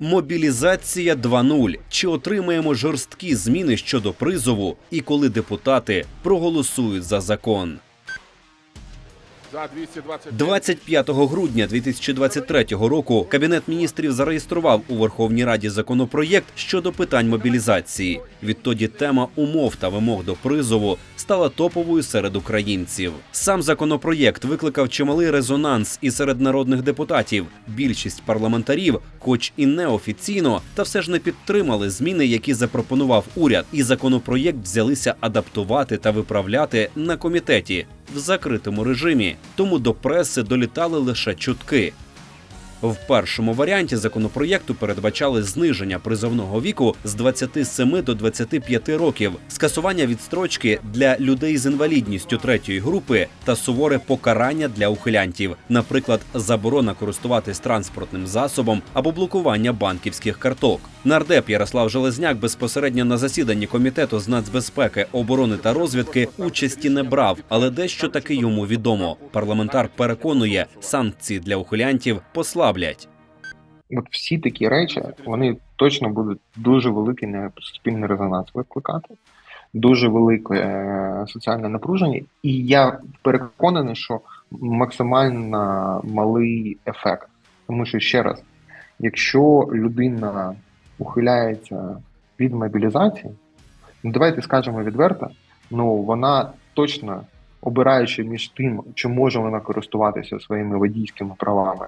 Мобілізація 2.0. Чи отримаємо жорсткі зміни щодо призову, і коли депутати проголосують за закон? За 220 25 грудня 2023 року Кабінет міністрів зареєстрував у Верховній Раді законопроєкт щодо питань мобілізації. Відтоді тема умов та вимог до призову стала топовою серед українців. Сам законопроєкт викликав чималий резонанс і серед народних депутатів. Більшість парламентарів, хоч і неофіційно, та все ж не підтримали зміни, які запропонував уряд, і законопроєкт взялися адаптувати та виправляти на комітеті в закритому режимі, тому до преси долітали лише чутки. В першому варіанті законопроєкту передбачали зниження призовного віку з 27 до 25 років, скасування відстрочки для людей з інвалідністю третьої групи та суворе покарання для ухилянтів, наприклад, заборона користуватись транспортним засобом або блокування банківських карток. Нардеп Ярослав Железняк безпосередньо на засіданні комітету з нацбезпеки, оборони та розвідки участі не брав, але дещо таки йому відомо. Парламентар переконує, санкції для ухилянтів послаблять. От всі такі речі вони точно будуть дуже великий не- суспільний резонанс викликати, дуже велике е, соціальне напруження, і я переконаний, що максимально малий ефект. Тому що ще раз, якщо людина ухиляється від мобілізації, ну давайте скажемо відверто, ну вона точно обираючи між тим, чи може вона користуватися своїми водійськими правами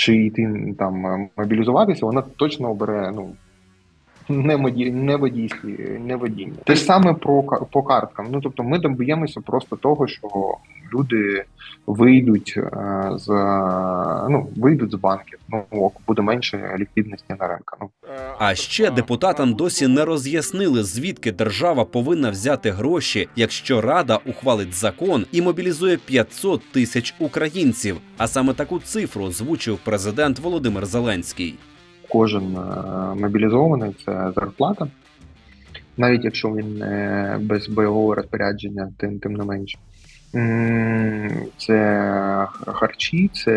чи йти там е, мобілізуватися, вона точно обере ну не моді, не водійські, не водіння. Те ж саме про по карткам. Ну тобто, ми доб'ємося просто того, що люди вийдуть е, з ну вийдуть з банків. Ну ок, буде менше ліквідності на ринку. Ну А ще депутатам досі не роз'яснили, звідки держава повинна взяти гроші, якщо рада ухвалить закон і мобілізує 500 тисяч українців. А саме таку цифру озвучив президент Володимир Зеленський. кожен е, мобілізований це зарплата. Навіть якщо він без бойового розпорядження, тим, тим не менше. Це харчі, це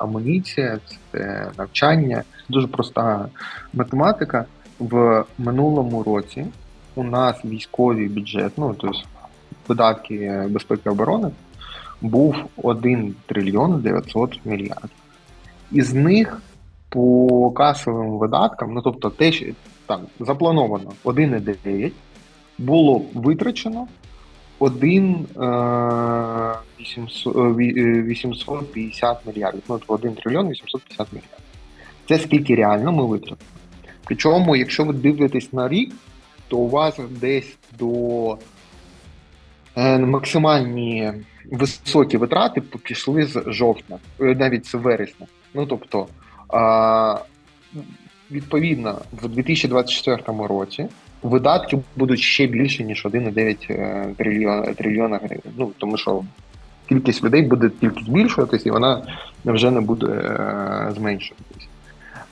амуніція, це навчання. Дуже проста математика. В минулому році у нас військовий бюджет, ну тобто видатки безпеки оборони, був 1 трильйон 900 мільярдів. Із них по касовим видаткам, ну тобто те, що там заплановано 1,9, було витрачено 1 е, 800, е, е, 850 мільярдів. Ну, тобто 1 трильйон 850 мільярдів. Це скільки реально ми витратили. Причому, якщо ви дивитесь на рік, то у вас десь до е, максимальні високі витрати пішли з жовтня, е, навіть з вересня. Ну тобто, відповідно, в 2024 році видатки будуть ще більше, ніж 1,9 е, трильйона, трильйона гривень. Ну, тому що кількість людей буде тільки збільшуватись, і вона вже не буде е, зменшуватись.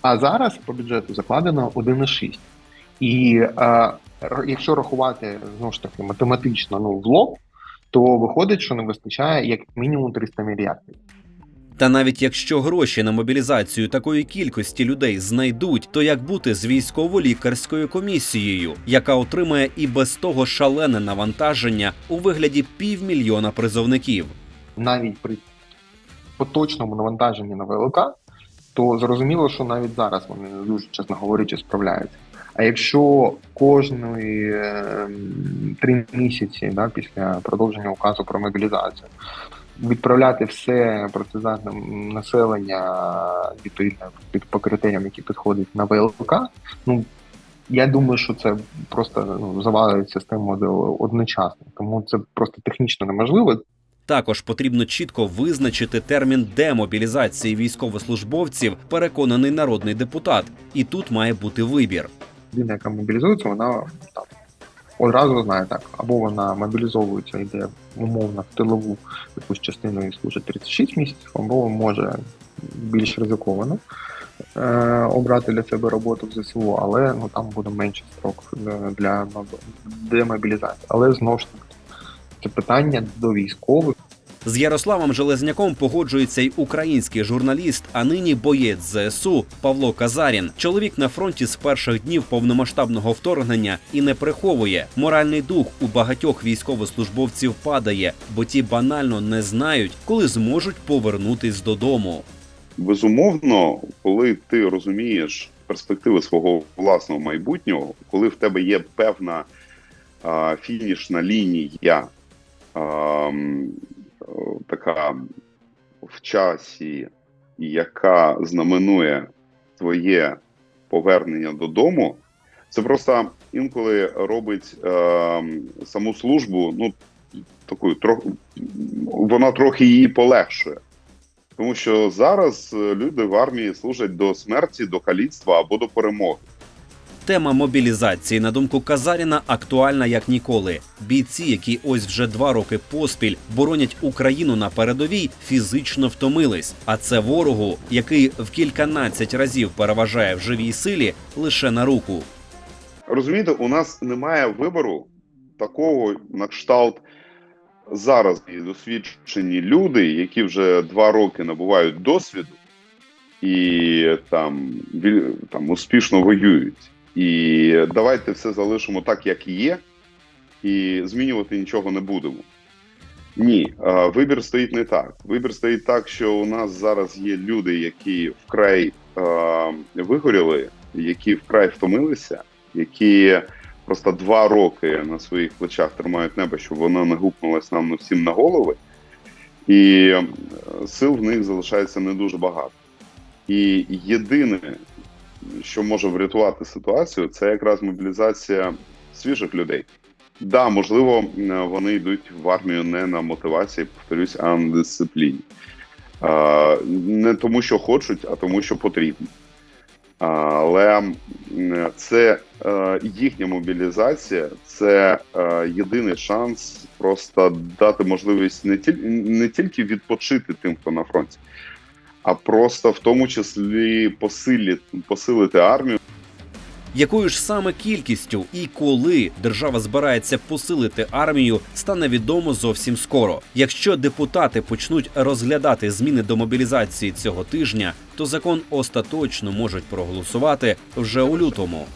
А зараз по бюджету закладено 1,6. І е, якщо рахувати знову ж таки математично ну, в лоб, то виходить, що не вистачає як мінімум 300 мільярдів. Та навіть якщо гроші на мобілізацію такої кількості людей знайдуть, то як бути з військово-лікарською комісією, яка отримає і без того шалене навантаження у вигляді півмільйона призовників? навіть при поточному навантаженні на ВЛК, то зрозуміло, що навіть зараз вони не дуже, чесно говорячи, справляються. А якщо кожної ем, три місяці да, після продовження указу про мобілізацію відправляти все працездатне населення відповідно під по критеріям, які підходять на ВЛК, ну я думаю, що це просто ну, завалить систему одночасно, тому це просто технічно неможливо. Також потрібно чітко визначити термін демобілізації військовослужбовців, переконаний народний депутат, і тут має бути вибір. людина, яка мобілізується, вона там одразу знає так, або вона мобілізовується, йде умовно в тилову якусь частину і служить 36 місяців, або може більш ризиковано е, обрати для себе роботу в ЗСУ, але ну там буде менший строк для, для демобілізації. Але знову ж таки, це питання до військових. З Ярославом Железняком погоджується й український журналіст, а нині боєць ЗСУ Павло Казарін. Чоловік на фронті з перших днів повномасштабного вторгнення і не приховує. Моральний дух у багатьох військовослужбовців падає, бо ті банально не знають, коли зможуть повернутись додому. Безумовно, коли ти розумієш перспективи свого власного майбутнього, коли в тебе є певна а, фінішна лінія, а, така в часі, яка знаменує твоє повернення додому, це просто інколи робить е, саму службу, ну такою трохи вона трохи її полегшує. Тому що зараз люди в армії служать до смерті, до каліцтва або до перемоги. Тема мобілізації, на думку Казаріна, актуальна як ніколи. Бійці, які ось вже два роки поспіль боронять Україну на передовій, фізично втомились. А це ворогу, який в кільканадцять разів переважає в живій силі, лише на руку. Розумієте, у нас немає вибору такого на кшталт зараз є досвідчені люди, які вже два роки набувають досвіду і там, там успішно воюють. І давайте все залишимо так, як є, і змінювати нічого не будемо. Ні, вибір стоїть не так. Вибір стоїть так, що у нас зараз є люди, які вкрай е, вигоріли, які вкрай втомилися, які просто два роки на своїх плечах тримають небо, щоб воно не гупнулось нам всім на голови, і е, сил в них залишається не дуже багато. І єдине, що може врятувати ситуацію, це якраз мобілізація свіжих людей. Да, можливо, е, вони йдуть в армію не на мотивації, повторюсь, а на дисципліні. Не тому, що хочуть, а тому, що потрібно. Але це е, їхня мобілізація, це е, єдиний шанс просто дати можливість не тільки відпочити тим, хто на фронті, а просто в тому числі посилити, посилити армію. Якою ж саме кількістю і коли держава збирається посилити армію, стане відомо зовсім скоро. Якщо депутати почнуть розглядати зміни до мобілізації цього тижня, то закон остаточно можуть проголосувати вже у лютому.